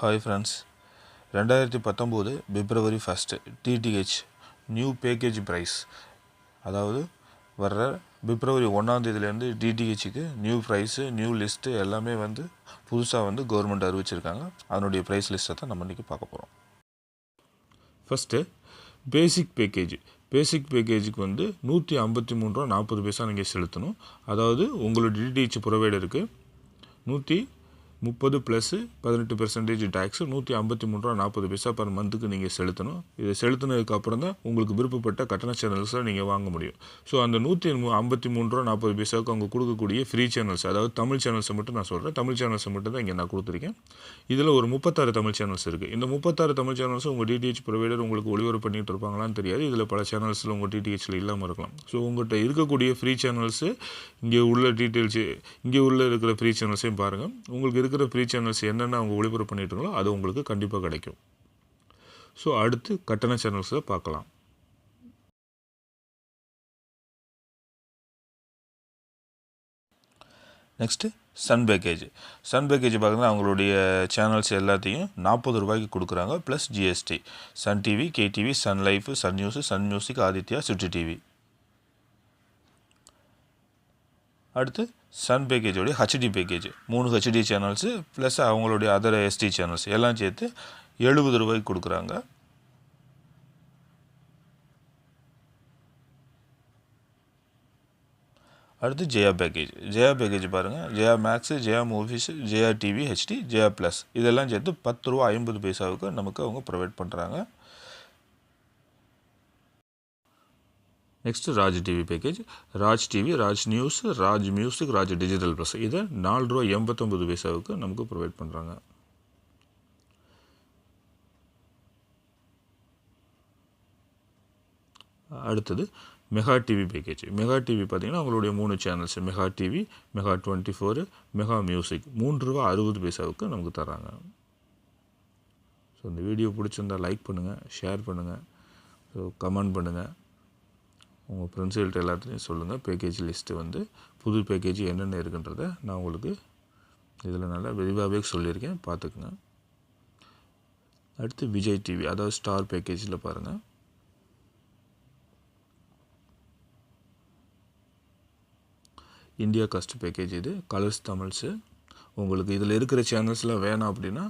Hi friends ரெண்டாயிரத்தி பத்தொம்போது February first DTH new package price அதாவது வர்ற பிப்ரவரி ஒன்றாந்தேதியிலேருந்து டிடிஹெச்சுக்கு நியூ ப்ரைஸு நியூ லிஸ்ட்டு எல்லாமே வந்து புதுசாக வந்து கவர்மெண்ட் அறிவிச்சிருக்காங்க. அதனுடைய ப்ரைஸ் லிஸ்ட்டை தான் நம்ம இன்றைக்கி பார்க்க போகிறோம் ஃபஸ்ட்டு பேசிக் பேக்கேஜ் பேசிக் பேக்கேஜுக்கு வந்து நூற்றி ஐம்பத்தி மூணு ரூபா நாற்பது பைசா நீங்கள் செலுத்தணும். அதாவது உங்களோட டிடிஹெச் ப்ரொவைடருக்கு நூற்றி முப்பது ப்ளஸ்ஸு பதினெட்டு பெர்சன்டேஜ் டேக்ஸு நூற்றி ஐம்பத்தி மூணு ரூபா நாற்பது பைசா பர் மந்த்துக்கு நீங்கள் செலுத்தணும். இதை செலுத்தினதுக்கப்புறம் தான் உங்களுக்கு விருப்பப்பட்ட கட்டண சேனல்ஸை நீங்கள் வாங்க முடியும். ஸோ அந்த நூற்றி ஐம்பத்தி மூணு ரூபா நாற்பது பைசாவுக்கு அவங்க கொடுக்கக்கூடிய ஃப்ரீ சேனல்ஸ் அதாவது தமிழ் சேனல்ஸை மட்டும் நான் சொல்கிறேன் தமிழ் சேனல்ஸை மட்டும் தான் இங்கே நான் கொடுத்துருக்கேன். இதில் ஒரு முப்பத்தாறு தமிழ் சேனல்ஸ் இருக்குது இந்த முப்பத்தாறு தமிழ் சேனல்ஸும் உங்கள் டிடிஹெச் ப்ரொவைடர் உங்களுக்கு ஒளிபரப்பு பண்ணிட்டு இருப்பாங்களான்னு தெரியாது. இதில் பல சேனல்ஸில் உங்கள் டிடிஹெச்சில் இல்லாமல் இருக்கலாம். ஸோ உங்கள்கிட்ட இருக்கக்கூடிய ஃப்ரீ சேனல்ஸு இங்கே உள்ள டீட்டெயில்ஸு இங்கே உள்ள இருக்கிற ஃப்ரீ சேனல்ஸையும் பாருங்கள் உங்களுக்கு இருக்கிற ஃப்ரீ சேனல்ஸ் என்னென்ன அவங்க ஒளிபரப்பு பண்ணிட்டுருங்களோ அது உங்களுக்கு கண்டிப்பாக கிடைக்கும். ஸோ அடுத்து கட்டண சேனல்ஸை பார்க்கலாம். Next Sun package Sun package பார்த்தீங்கன்னா அவங்களுடைய சேனல்ஸ் எல்லாத்தையும் நாற்பது ரூபாய்க்கு கொடுக்குறாங்க plus GST Sun TV KTV Sun Life Sun News Sun Music Adithya Chutti TV அடுத்து சன் பேக்கேஜோடைய ஹச்டி பேக்கேஜ் மூணு ஹெச்டி சேனல்ஸு ப்ளஸ் அவங்களுடைய அதர் எஸ்டி சேனல்ஸ் எல்லாம் சேர்த்து எழுபது ரூபாய்க்கு கொடுக்குறாங்க. அடுத்து ஜெயா பேக்கேஜ் ஜெயா பேக்கேஜ் பாருங்கள் Jaya Max Jaya movies Jaya TV HD Jaya plus இதெல்லாம் சேர்த்து பத்து ரூபா ஐம்பது பைசாவுக்கு நமக்கு அவங்க ப்ரொவைட் பண்ணுறாங்க next Raj TV package Raj TV Raj News Raj Music Raj digital plus இதை நாலு ரூபா எண்பத்தொம்பது பைசாவுக்கு நமக்கு ப்ரொவைட் பண்ணுறாங்க அடுத்தது Mega TV package Mega TV பார்த்திங்கன்னா அவங்களுடைய மூணு channels Mega TV Mega twenty four Mega Music மூன்று ரூபா அறுபது பைசாவுக்கு நமக்கு தராங்க ஸோ இந்த வீடியோ பிடிச்சிருந்தால் லைக் பண்ணுங்கள் ஷேர் பண்ணுங்கள் ஸோ கமெண்ட் பண்ணுங்கள் உங்கள் ஃப்ரெண்ட்ஸுகள்கிட்ட எல்லாத்துலேயும் சொல்லுங்கள் பேக்கேஜ் லிஸ்ட்டு வந்து புது பேக்கேஜ் என்னென்ன இருக்குன்றத நான் உங்களுக்கு இதில் நல்லா விரிவாகவே சொல்லியிருக்கேன். பார்த்துக்குங்க. அடுத்து விஜய் டிவி அதாவது ஸ்டார் பேக்கேஜில் பாருங்கள் இந்தியா கஸ்ட் பேக்கேஜ் இது. கலர்ஸ் தமிழ்ஸு. உங்களுக்கு இதில் இருக்கிற சேனல்ஸ்லாம் வேணாம் அப்படின்னா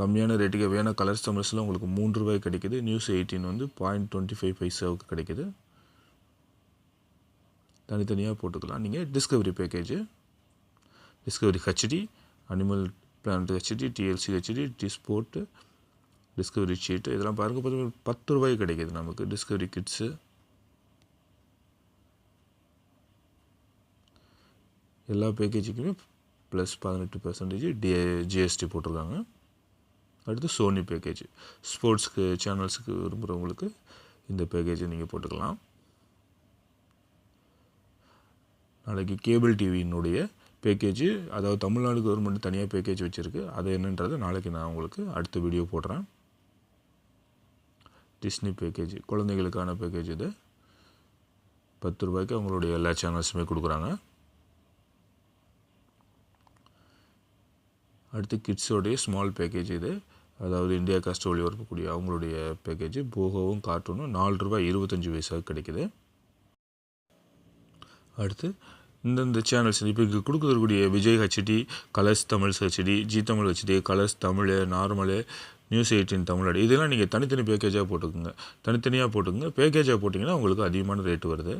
கம்மியான ரேட்டுக்கு வேணாம் கலர்ஸ் தமிழ்ஸில் உங்களுக்கு மூன்று ரூபாய் கிடைக்குது. நியூஸ் எயிட்டீன் வந்து பாயிண்ட் டுவெண்ட்டி ஃபைவ் பைசாவுக்கு கிடைக்குது. தனித்தனியாக போட்டுக்கலாம். நீங்கள் Discovery package Discovery HD Animal Planet HD TLC HD D Sport Discovery sheet இதெல்லாம் பாருங்கள் பார்த்தீங்கன்னா பத்து ரூபாய் கிடைக்கிது நமக்கு. டிஸ்கவரி கிட்ஸு எல்லா பேக்கேஜுக்குமே ப்ளஸ் பதினெட்டு பர்சன்டேஜ் டிஏ ஜிஎஸ்டி போட்டிருக்காங்க. அடுத்து சோனி பேக்கேஜ் ஸ்போர்ட்ஸ்க்கு சேனல்ஸுக்கு விரும்புகிறவங்களுக்கு இந்த பேக்கேஜை நீங்கள் போட்டுக்கலாம். நாளைக்கு கேபிள் டிவியினுடைய பேக்கேஜ் அதாவது தமிழ்நாடு கவர்மெண்ட் தனியாக பேக்கேஜ் வச்சுருக்கு. அது என்னன்றதை நாளைக்கு நான் உங்களுக்கு அடுத்த வீடியோ போடுறேன். டிஸ்னி பேக்கேஜ் குழந்தைகளுக்கான பேக்கேஜ் இது. பத்து ரூபாய்க்கு அவங்களுடைய எல்லா சேனல்ஸுமே கொடுக்குறாங்க. அடுத்து கிட்ஸோடைய ஸ்மால் பேக்கேஜ் இது. அதாவது இந்தியா காஸ்ட் ஒளிபரப்பக்கூடிய அவங்களுடைய பேக்கேஜ் போகவும் கார்ட்டூனும் நாலு ரூபாய் இருபத்தஞ்சி வயசாக கிடைக்குது. அடுத்து இந்தந்த சேனல்ஸ் இப்போ இங்கே கொடுக்கக்கூடிய Vijay HD Colors Tamils HD Zee Tamil HD Colors Tamil normal News eighteen Tamil இதெல்லாம் நீங்கள் தனித்தனி பேக்கேஜாக போட்டுக்கோங்க. தனித்தனியாக போட்டுக்கோங்க. பேக்கேஜாக போட்டிங்கன்னா உங்களுக்கு அதிகமான ரேட்டு வருது.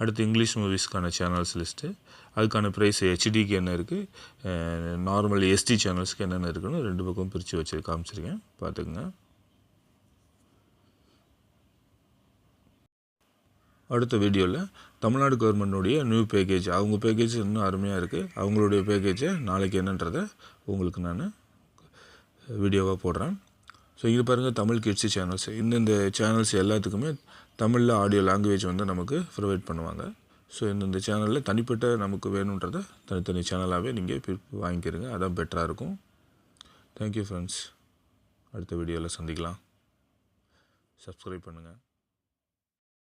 அடுத்து இங்கிலீஷ் மூவிஸ்க்கான சேனல்ஸ் லிஸ்ட்டு அதுக்கான ப்ரைஸ் ஹெச்டிக்கு என்ன இருக்குது நார்மல் எஸ்டி சேனல்ஸ்க்கு என்னென்ன இருக்குன்னு ரெண்டு பக்கம் பிரித்து வச்சு காமிச்சிருக்கேன். பார்த்துக்குங்க. அடுத்த வீடியோவில் தமிழ்நாடு கவர்மெண்ட்டுடைய நியூ பேக்கேஜ் அவங்க பேக்கேஜ் இன்னும் அருமையாக இருக்குது அவங்களுடைய பேக்கேஜை நாளைக்கு என்னன்றதை உங்களுக்கு நான் வீடியோவாக போடுறேன். ஸோ இது பாருங்கள் தமிழ் கிட்ஸு சேனல்ஸ் இந்தந்த சேனல்ஸ் எல்லாத்துக்குமே தமிழில் ஆடியோ லாங்குவேஜ் வந்து நமக்கு ப்ரொவைட் பண்ணுவாங்க. ஸோ இந்தந்த சேனலில் தனிப்பட்ட நமக்கு வேணுன்றதை தனித்தனி சேனலாகவே நீங்கள் வாங்கிக்கிறீங்க அதான் பெட்டராக இருக்கும். தேங்க்யூ ஃப்ரெண்ட்ஸ் அடுத்த வீடியோவில் சந்திக்கலாம். சப்ஸ்கிரைப் பண்ணுங்கள்